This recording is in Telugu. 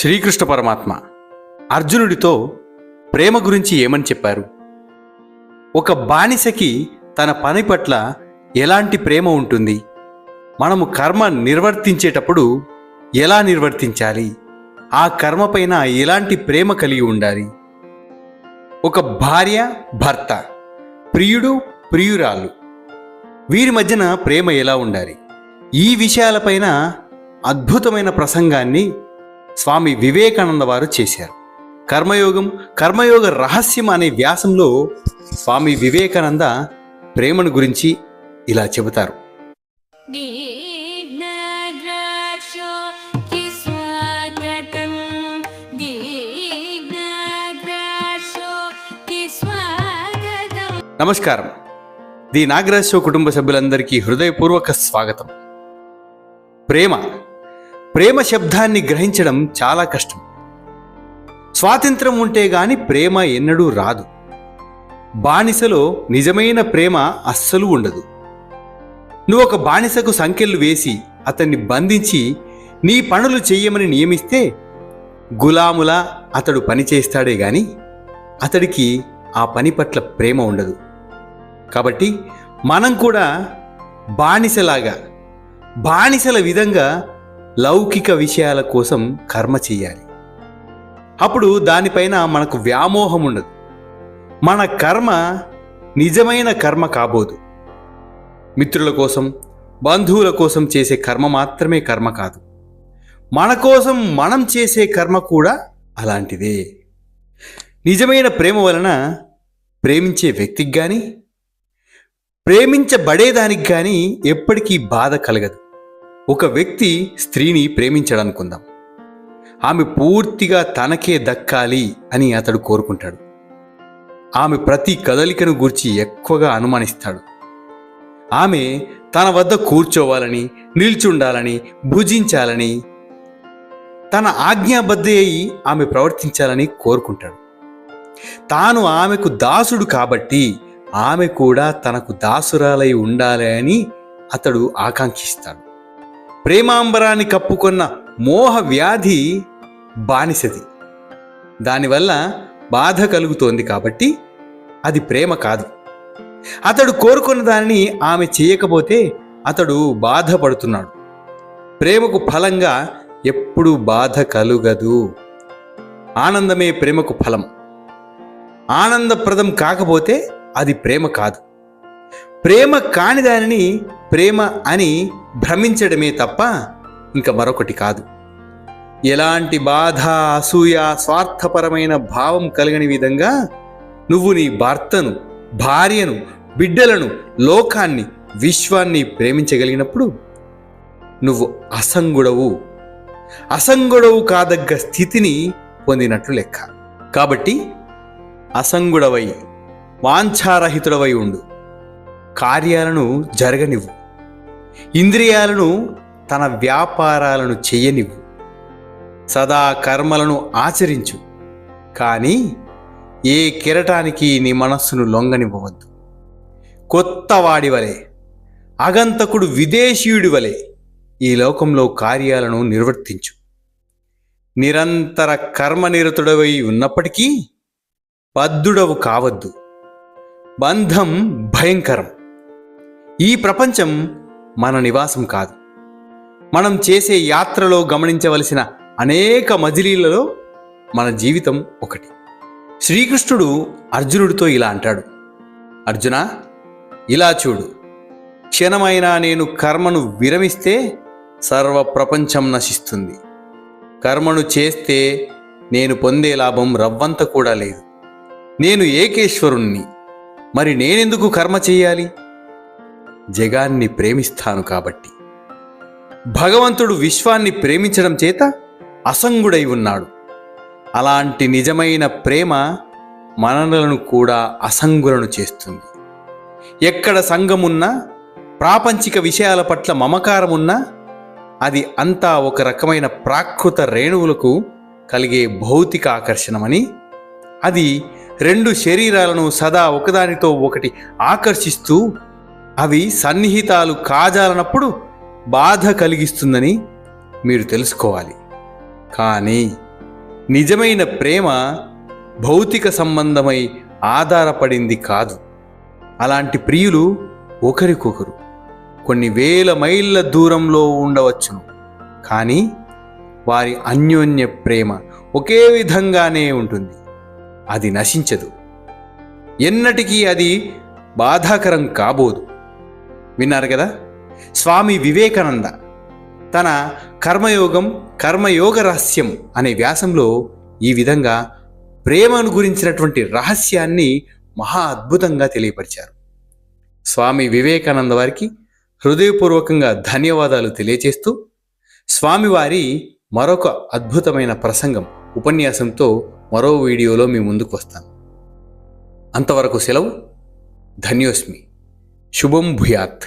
శ్రీకృష్ణ పరమాత్మ అర్జునుడితో ప్రేమ గురించి ఏమని చెప్పారు? ఒక బానిసకి తన పని పట్ల ఎలాంటి ప్రేమ ఉంటుంది? మనము కర్మ నిర్వర్తించేటప్పుడు ఎలా నిర్వర్తించాలి? ఆ కర్మపైన ఎలాంటి ప్రేమ కలిగి ఉండాలి? ఒక భార్య భర్త ప్రియుడు ప్రియురాలు వీరి మధ్యన ప్రేమ ఎలా ఉండాలి? ఈ విషయాలపైన అద్భుతమైన ప్రసంగాన్ని స్వామి వివేకానంద వారు చేశారు. కర్మయోగం కర్మయోగ రహస్యం అనే వ్యాసంలో స్వామి వివేకానంద ప్రేమను గురించి ఇలా చెబుతారు. నమస్కారం ది నాగరాజ్ షో కుటుంబ సభ్యులందరికీ హృదయపూర్వక స్వాగతం. ప్రేమ ప్రేమ శబ్దాన్ని గ్రహించడం చాలా కష్టం. స్వాతంత్రం ఉంటే గాని ప్రేమ ఎన్నడూ రాదు. బానిసలో నిజమైన ప్రేమ అస్సలు ఉండదు. నువ్వు ఒక బానిసకు సంఖ్యలు వేసి అతన్ని బంధించి నీ పనులు చెయ్యమని నియమిస్తే గులాములా అతడు పని చేస్తాడే గాని అతడికి ఆ పని పట్ల ప్రేమ ఉండదు. కాబట్టి మనం కూడా బానిసలాగా బానిసల విధంగా లౌకిక విషయాల కోసం కర్మ చేయాలి. అప్పుడు దానిపైన మనకు వ్యామోహం ఉండదు. మన కర్మ నిజమైన కర్మ కాబోదు. మిత్రుల కోసం బంధువుల కోసం చేసే కర్మ మాత్రమే కర్మ కాదు. మన కోసం మనం చేసే కర్మ కూడా అలాంటిదే. నిజమైన ప్రేమ వలన ప్రేమించే వ్యక్తికి కానీ ప్రేమించబడేదానికి కానీ ఎప్పటికీ బాధ కలగదు. ఒక వ్యక్తి స్త్రీని ప్రేమించాడనుకుందాం. ఆమె పూర్తిగా తనకే దక్కాలి అని అతడు కోరుకుంటాడు. ఆమె ప్రతి కదలికను గూర్చి ఎక్కువగా అనుమానిస్తాడు. ఆమె తన వద్ద కూర్చోవాలని నిల్చుండాలని భుజించాలని తన ఆజ్ఞాబద్ధ అయి ఆమె ప్రవర్తించాలని కోరుకుంటాడు. తాను ఆమెకు దాసుడు కాబట్టి ఆమె కూడా తనకు దాసురాలై ఉండాలి అని అతడు ఆకాంక్షిస్తాడు. ప్రేమాంబరాన్ని కప్పుకున్న మోహ వ్యాధి బానిసది. దానివల్ల బాధ కలుగుతోంది కాబట్టి అది ప్రేమ కాదు. అతడు కోరుకున్న దానిని ఆమె చేయకపోతే అతడు బాధపడుతున్నాడు. ప్రేమకు ఫలంగా ఎప్పుడూ బాధ కలుగదు. ఆనందమే ప్రేమకు ఫలం. ఆనందప్రదం కాకపోతే అది ప్రేమ కాదు. ప్రేమ కాని దానిని ప్రేమ అని భ్రమించడమే తప్ప ఇంక మరొకటి కాదు. ఎలాంటి బాధ అసూయ స్వార్థపరమైన భావం కలిగని విధంగా నువ్వు నీ భర్తను భార్యను బిడ్డలను లోకాన్ని విశ్వాన్ని ప్రేమించగలిగినప్పుడు నువ్వు అసంగుడవు. అసంగుడవు కాదగ్గ స్థితిని పొందినట్లు లెక్క. కాబట్టి అసంగుడవై వాంఛారహితుడవై ఉండు. కార్యాలను జరగనివ్వు. ఇంద్రియాలను తన వ్యాపారాలను చెయ్యనివ్వు సదా కర్మలను ఆచరించు. కానీ ఏ కిరటానికి నీ మనస్సును లొంగనివ్వవద్దు. కొత్త వాడి వలె అగంతకుడు విదేశీయుడి వలె ఈ లోకంలో కార్యాలను నిర్వర్తించు. నిరంతర కర్మనిరతుడవై ఉన్నప్పటికీ బద్ధుడవు కావద్దు. బంధం భయంకరం. ఈ ప్రపంచం మన నివాసం కాదు. మనం చేసే యాత్రలో గమనించవలసిన అనేక మజిలీలలో మన జీవితం ఒకటి. శ్రీకృష్ణుడు అర్జునుడితో ఇలా అంటాడు. అర్జున ఇలా చూడు. క్షణమైనా నేను కర్మను విరమిస్తే సర్వ ప్రపంచం నశిస్తుంది. కర్మను చేస్తే నేను పొందే లాభం రవ్వంత కూడా లేదు. నేను ఏకేశ్వరుణ్ణి. మరి నేనెందుకు కర్మ చేయాలి? జగాన్ని ప్రేమిస్తాను కాబట్టి. భగవంతుడు విశ్వాన్ని ప్రేమించడం చేత అసంగుడై ఉన్నాడు. అలాంటి నిజమైన ప్రేమ మనలను కూడా అసంగులను చేస్తుంది. ఎక్కడ సంఘమున్నా ప్రాపంచిక విషయాల పట్ల మమకారమున్నా అది అంతా ఒక రకమైన ప్రాకృత రేణువులకు కలిగే భౌతిక ఆకర్షణమని అది రెండు శరీరాలను సదా ఒకదానితో ఒకటి ఆకర్షిస్తూ అవి సన్నిహితాలు కాజాలనప్పుడు బాధ కలిగిస్తుందని మీరు తెలుసుకోవాలి. కానీ నిజమైన ప్రేమ భౌతిక సంబంధమై ఆధారపడింది కాదు. అలాంటి ప్రియులు ఒకరికొకరు. కొన్ని వేల మైళ్ళ దూరంలో ఉండవచ్చును. కానీ వారి అన్యోన్య ప్రేమ ఒకే విధంగానే ఉంటుంది. అది నశించదు. ఎన్నటికీ అది బాధాకరం కాబోదు. విన్నారు కదా? స్వామి వివేకానంద తన కర్మయోగం కర్మయోగ రహస్యం అనే వ్యాసంలో ఈ విధంగా ప్రేమను గురించినటువంటి రహస్యాన్ని మహా అద్భుతంగా తెలియపరిచారు. స్వామి వివేకానంద వారికి హృదయపూర్వకంగా ధన్యవాదాలు తెలియచేస్తూ స్వామివారి మరొక అద్భుతమైన ప్రసంగం ఉపన్యాసంతో మరో వీడియోలో మీ ముందుకు వస్తాను. అంతవరకు సెలవు. ధన్యోస్మి. शुभम भूयात।